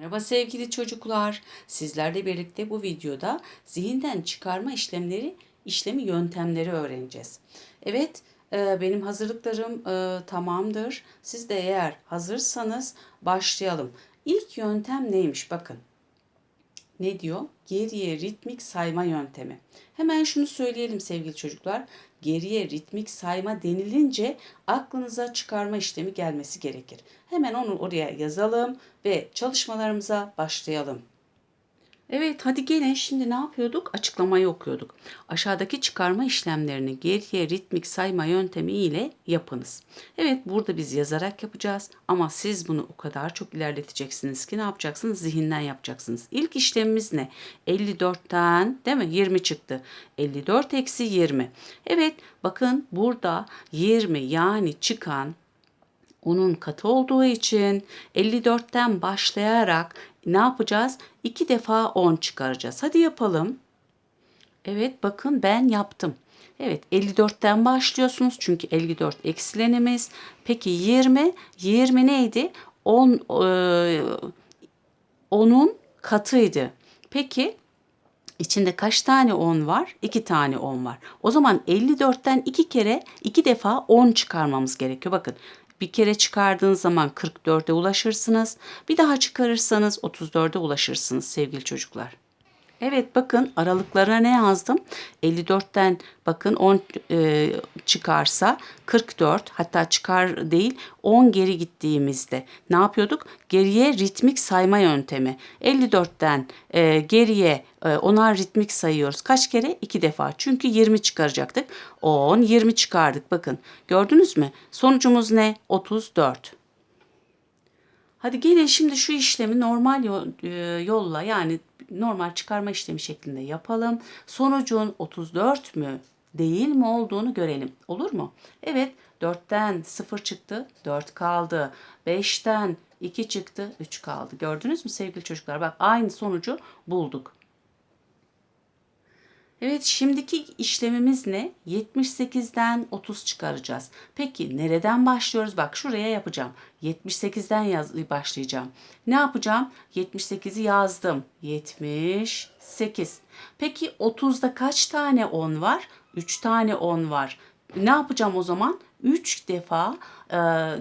Merhaba sevgili çocuklar. Sizlerle birlikte bu videoda zihinden çıkarma işlemleri, işlemi yöntemleri öğreneceğiz. Evet, e, benim hazırlıklarım e, tamamdır. Siz de eğer hazırsanız başlayalım. İlk yöntem neymiş bakın. Ne diyor? Geriye ritmik sayma yöntemi. Hemen şunu söyleyelim sevgili çocuklar. Geriye ritmik sayma denilince aklınıza çıkarma işlemi gelmesi gerekir. Hemen onu oraya yazalım ve çalışmalarımıza başlayalım. Evet hadi gelin şimdi ne yapıyorduk? Açıklamayı okuyorduk. Aşağıdaki çıkarma işlemlerini geriye ritmik sayma yöntemi ile yapınız. Evet burada biz yazarak yapacağız ama siz bunu o kadar çok ilerleteceksiniz ki ne yapacaksınız? Zihinden yapacaksınız. İlk işlemimiz ne? 54'ten değil mi? 20 çıktı. 54 eksi 20. Evet bakın burada 20 yani çıkan onun katı olduğu için 54'ten başlayarak ne yapacağız? 2 defa 10 çıkaracağız. Hadi yapalım. Evet bakın ben yaptım. Evet 54'ten başlıyorsunuz çünkü 54 eksilenimiz. Peki 20, 20 neydi? 10 e, 10'un katıydı. Peki İçinde kaç tane 10 var? 2 tane 10 var. O zaman 54'ten 2 kere 2 defa 10 çıkarmamız gerekiyor. Bakın bir kere çıkardığınız zaman 44'e ulaşırsınız. Bir daha çıkarırsanız 34'e ulaşırsınız sevgili çocuklar. Evet bakın aralıklarına ne yazdım? 54'ten bakın 10 e, çıkarsa 44 hatta çıkar değil 10 geri gittiğimizde ne yapıyorduk? Geriye ritmik sayma yöntemi. 54'ten e, geriye e, onar ritmik sayıyoruz. Kaç kere? 2 defa. Çünkü 20 çıkaracaktık. 10, 20 çıkardık. Bakın gördünüz mü? Sonucumuz ne? 34. Hadi gelin şimdi şu işlemi normal yolla yani normal çıkarma işlemi şeklinde yapalım. Sonucun 34 mü değil mi olduğunu görelim. Olur mu? Evet 4'ten 0 çıktı 4 kaldı. 5'ten 2 çıktı 3 kaldı. Gördünüz mü sevgili çocuklar? Bak aynı sonucu bulduk. Evet şimdiki işlemimiz ne? 78'den 30 çıkaracağız. Peki nereden başlıyoruz? Bak şuraya yapacağım. 78'den yaz başlayacağım. Ne yapacağım? 78'i yazdım. 78. Peki 30'da kaç tane 10 var? 3 tane 10 var. Ne yapacağım o zaman? 3 defa e,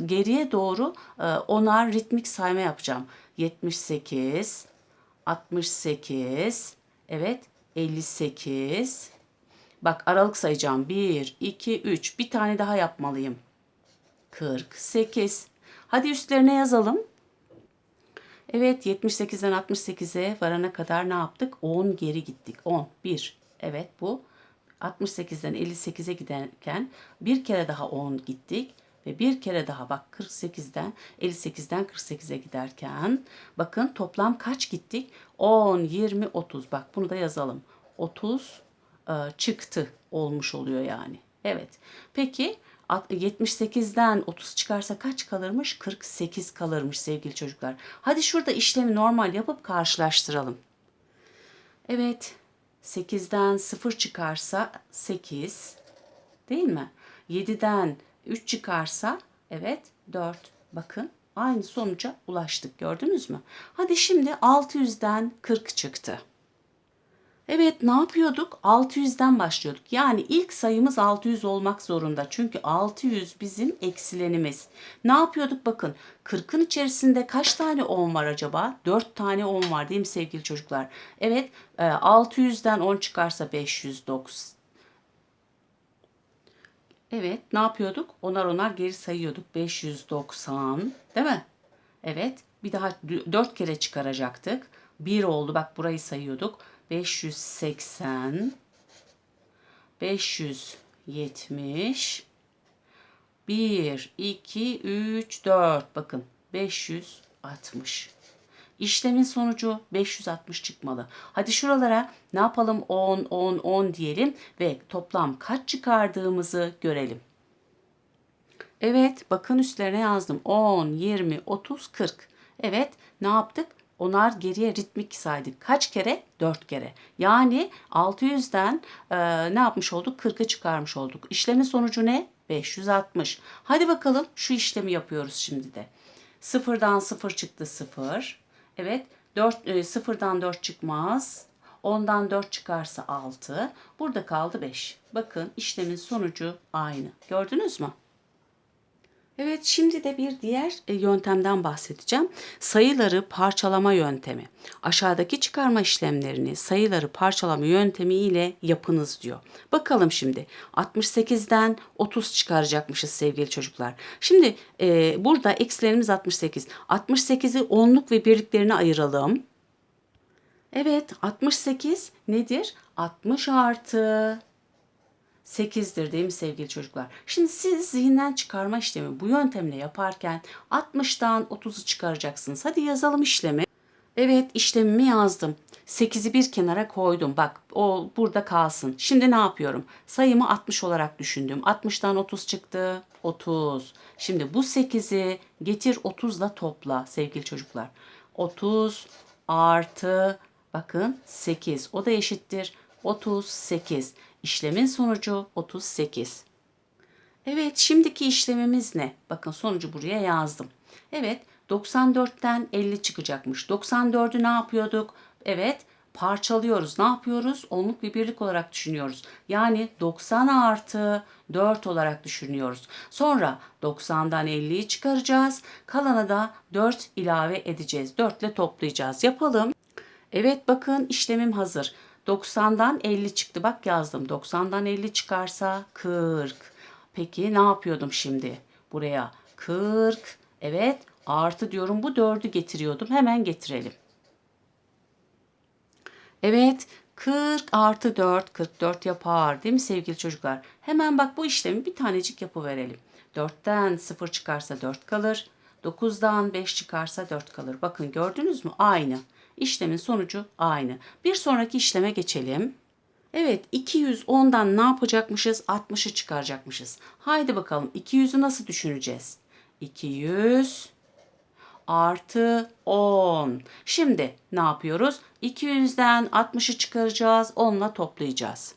geriye doğru e, onar ritmik sayma yapacağım. 78, 68, evet 58. Bak aralık sayacağım. 1, 2, 3. Bir tane daha yapmalıyım. 48. Hadi üstlerine yazalım. Evet 78'den 68'e varana kadar ne yaptık? 10 geri gittik. 10. 1. Evet bu. 68'den 58'e giderken bir kere daha 10 gittik. Ve bir kere daha bak 48'den 58'den 48'e giderken bakın toplam kaç gittik? 10, 20, 30. Bak bunu da yazalım. 30 e, çıktı olmuş oluyor yani. Evet. Peki 78'den 30 çıkarsa kaç kalırmış? 48 kalırmış sevgili çocuklar. Hadi şurada işlemi normal yapıp karşılaştıralım. Evet. 8'den 0 çıkarsa 8 değil mi? 7'den 3 çıkarsa evet 4. Bakın aynı sonuca ulaştık gördünüz mü? Hadi şimdi 600'den 40 çıktı. Evet ne yapıyorduk? 600'den başlıyorduk. Yani ilk sayımız 600 olmak zorunda. Çünkü 600 bizim eksilenimiz. Ne yapıyorduk? Bakın 40'ın içerisinde kaç tane 10 var acaba? 4 tane 10 var değil mi sevgili çocuklar? Evet 600'den 10 çıkarsa 509. Evet ne yapıyorduk? Onar onar geri sayıyorduk. 590 değil mi? Evet bir daha 4 kere çıkaracaktık. 1 oldu bak burayı sayıyorduk. 580 570 1 2 3 4 bakın 560 İşlemin sonucu 560 çıkmalı. Hadi şuralara ne yapalım 10 10 10 diyelim ve toplam kaç çıkardığımızı görelim. Evet bakın üstlerine yazdım 10 20 30 40. Evet ne yaptık? Onar geriye ritmik saydık. Kaç kere? 4 kere. Yani 600'den e, ne yapmış olduk? 40'a çıkarmış olduk. İşlemin sonucu ne? 560. Hadi bakalım şu işlemi yapıyoruz şimdi de. Sıfırdan sıfır çıktı sıfır. Evet 4, e, 0'dan 4 çıkmaz. 10'dan 4 çıkarsa 6. Burada kaldı 5. Bakın işlemin sonucu aynı. Gördünüz mü? Evet şimdi de bir diğer e, yöntemden bahsedeceğim. Sayıları parçalama yöntemi. Aşağıdaki çıkarma işlemlerini sayıları parçalama yöntemi ile yapınız diyor. Bakalım şimdi 68'den 30 çıkaracakmışız sevgili çocuklar. Şimdi e, burada eksilerimiz 68. 68'i onluk ve birliklerine ayıralım. Evet 68 nedir? 60 artı 8'dir değil mi sevgili çocuklar? Şimdi siz zihinden çıkarma işlemi bu yöntemle yaparken 60'tan 30'u çıkaracaksınız. Hadi yazalım işlemi. Evet işlemimi yazdım. 8'i bir kenara koydum. Bak o burada kalsın. Şimdi ne yapıyorum? Sayımı 60 olarak düşündüm. 60'tan 30 çıktı. 30. Şimdi bu 8'i getir 30'la topla sevgili çocuklar. 30 artı bakın 8. O da eşittir 38. İşlemin sonucu 38. Evet şimdiki işlemimiz ne? Bakın sonucu buraya yazdım. Evet 94'ten 50 çıkacakmış. 94'ü ne yapıyorduk? Evet parçalıyoruz. Ne yapıyoruz? Onluk bir birlik olarak düşünüyoruz. Yani 90 artı 4 olarak düşünüyoruz. Sonra 90'dan 50'yi çıkaracağız. Kalanı da 4 ilave edeceğiz. 4 ile toplayacağız. Yapalım. Evet bakın işlemim hazır. 90'dan 50 çıktı. Bak yazdım. 90'dan 50 çıkarsa 40. Peki ne yapıyordum şimdi? Buraya 40. Evet artı diyorum. Bu 4'ü getiriyordum. Hemen getirelim. Evet 40 artı 4 44 yapar değil mi sevgili çocuklar? Hemen bak bu işlemi bir tanecik yapıverelim. 4'ten 0 çıkarsa 4 kalır. 9'dan 5 çıkarsa 4 kalır. Bakın gördünüz mü? Aynı. İşlemin sonucu aynı. Bir sonraki işleme geçelim. Evet 210'dan ne yapacakmışız? 60'ı çıkaracakmışız. Haydi bakalım 200'ü nasıl düşüneceğiz? 200 artı 10. Şimdi ne yapıyoruz? 200'den 60'ı çıkaracağız. 10'la toplayacağız.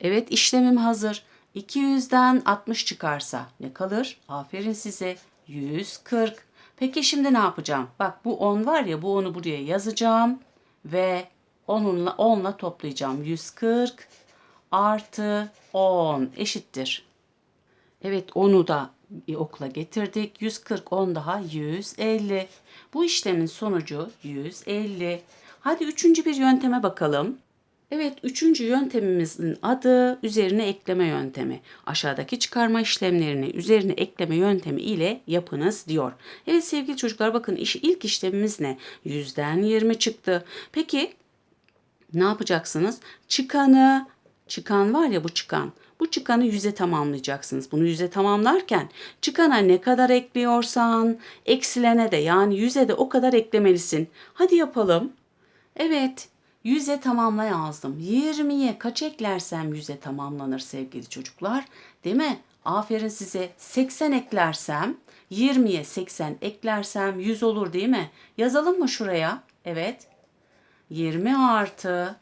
Evet işlemim hazır. 200'den 60 çıkarsa ne kalır? Aferin size. 140. Peki şimdi ne yapacağım? Bak bu 10 var ya bu 10'u buraya yazacağım ve onunla 10'la toplayacağım. 140 artı 10 eşittir. Evet onu da okula getirdik. 140 10 daha 150. Bu işlemin sonucu 150. Hadi üçüncü bir yönteme bakalım. Evet, üçüncü yöntemimizin adı üzerine ekleme yöntemi. Aşağıdaki çıkarma işlemlerini üzerine ekleme yöntemi ile yapınız diyor. Evet sevgili çocuklar bakın iş, ilk işlemimiz ne? Yüzden 20 çıktı. Peki ne yapacaksınız? Çıkanı, çıkan var ya bu çıkan. Bu çıkanı yüze tamamlayacaksınız. Bunu yüze tamamlarken çıkana ne kadar ekliyorsan eksilene de yani yüze de o kadar eklemelisin. Hadi yapalım. Evet, Yüze tamamla yazdım. 20'ye kaç eklersem yüze tamamlanır sevgili çocuklar. Değil mi? Aferin size. 80 eklersem 20'ye 80 eklersem 100 olur değil mi? Yazalım mı şuraya? Evet. 20 artı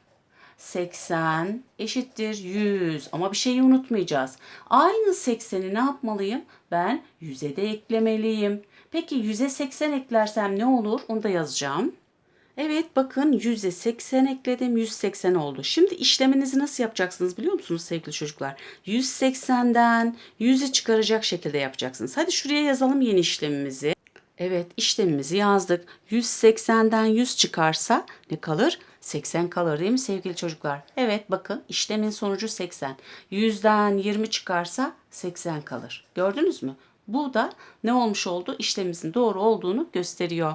80 eşittir 100. Ama bir şeyi unutmayacağız. Aynı 80'i ne yapmalıyım? Ben 100'e de eklemeliyim. Peki 100'e 80 eklersem ne olur? Onu da yazacağım. Evet bakın %80 ekledim 180 oldu. Şimdi işleminizi nasıl yapacaksınız biliyor musunuz sevgili çocuklar? 180'den 100'ü çıkaracak şekilde yapacaksınız. Hadi şuraya yazalım yeni işlemimizi. Evet işlemimizi yazdık. 180'den 100 çıkarsa ne kalır? 80 kalır değil mi sevgili çocuklar? Evet bakın işlemin sonucu 80. 100'den 20 çıkarsa 80 kalır. Gördünüz mü? Bu da ne olmuş oldu? İşlemimizin doğru olduğunu gösteriyor.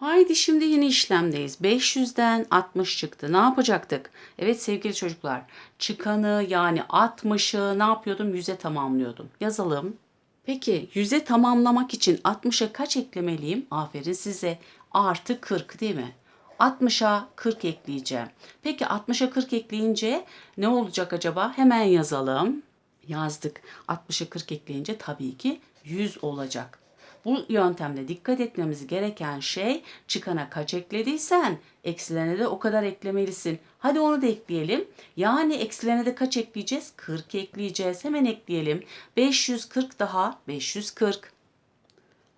Haydi şimdi yeni işlemdeyiz. 500'den 60 çıktı. Ne yapacaktık? Evet sevgili çocuklar. Çıkanı yani 60'ı ne yapıyordum? 100'e tamamlıyordum. Yazalım. Peki 100'e tamamlamak için 60'a kaç eklemeliyim? Aferin size. Artı 40 değil mi? 60'a 40 ekleyeceğim. Peki 60'a 40 ekleyince ne olacak acaba? Hemen yazalım. Yazdık. 60'a 40 ekleyince tabii ki 100 olacak. Bu yöntemde dikkat etmemiz gereken şey çıkana kaç eklediysen eksilene de o kadar eklemelisin. Hadi onu da ekleyelim. Yani eksilene de kaç ekleyeceğiz? 40 ekleyeceğiz. Hemen ekleyelim. 540 daha 540.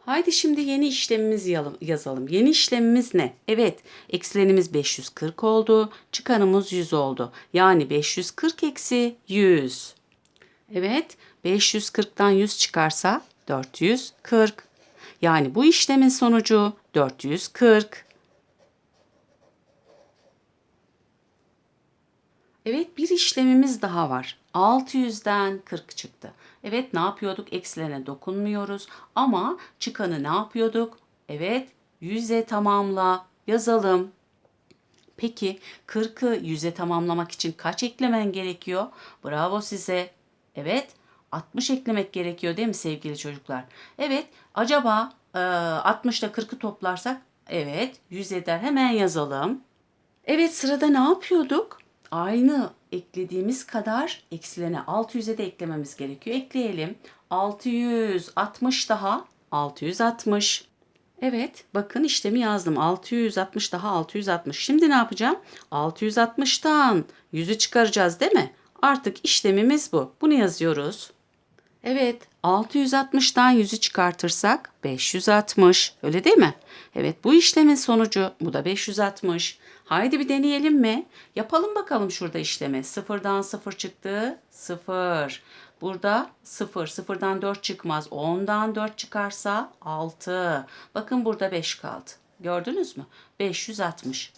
Haydi şimdi yeni işlemimizi yazalım. Yeni işlemimiz ne? Evet, eksilenimiz 540 oldu, çıkanımız 100 oldu. Yani 540 eksi 100. Evet, 540'tan 100 çıkarsa 440. Yani bu işlemin sonucu 440. Evet bir işlemimiz daha var. 600'den 40 çıktı. Evet ne yapıyorduk? Eksilene dokunmuyoruz. Ama çıkanı ne yapıyorduk? Evet 100'e tamamla yazalım. Peki 40'ı 100'e tamamlamak için kaç eklemen gerekiyor? Bravo size. Evet 60 eklemek gerekiyor değil mi sevgili çocuklar? Evet acaba e, 60 ile 40'ı toplarsak evet 100 eder hemen yazalım. Evet sırada ne yapıyorduk? Aynı eklediğimiz kadar eksilene 600'e de eklememiz gerekiyor. Ekleyelim. 660 daha 660. Evet bakın işlemi yazdım. 660 daha 660. Şimdi ne yapacağım? 660'tan 100'ü çıkaracağız değil mi? Artık işlemimiz bu. Bunu yazıyoruz. Evet, 660'dan 100'ü çıkartırsak 560. Öyle değil mi? Evet, bu işlemin sonucu bu da 560. Haydi bir deneyelim mi? Yapalım bakalım şurada işlemi. Sıfırdan 0 çıktı. 0. Burada 0. Sıfırdan 4 çıkmaz. 10'dan 4 çıkarsa 6. Bakın burada 5 kaldı. Gördünüz mü? 560.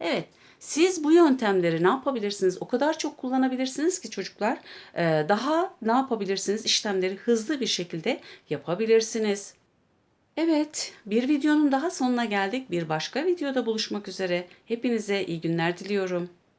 Evet. Siz bu yöntemleri ne yapabilirsiniz? O kadar çok kullanabilirsiniz ki çocuklar. Ee, Daha ne yapabilirsiniz? İşlemleri hızlı bir şekilde yapabilirsiniz. Evet, bir videonun daha sonuna geldik. Bir başka videoda buluşmak üzere. Hepinize iyi günler diliyorum.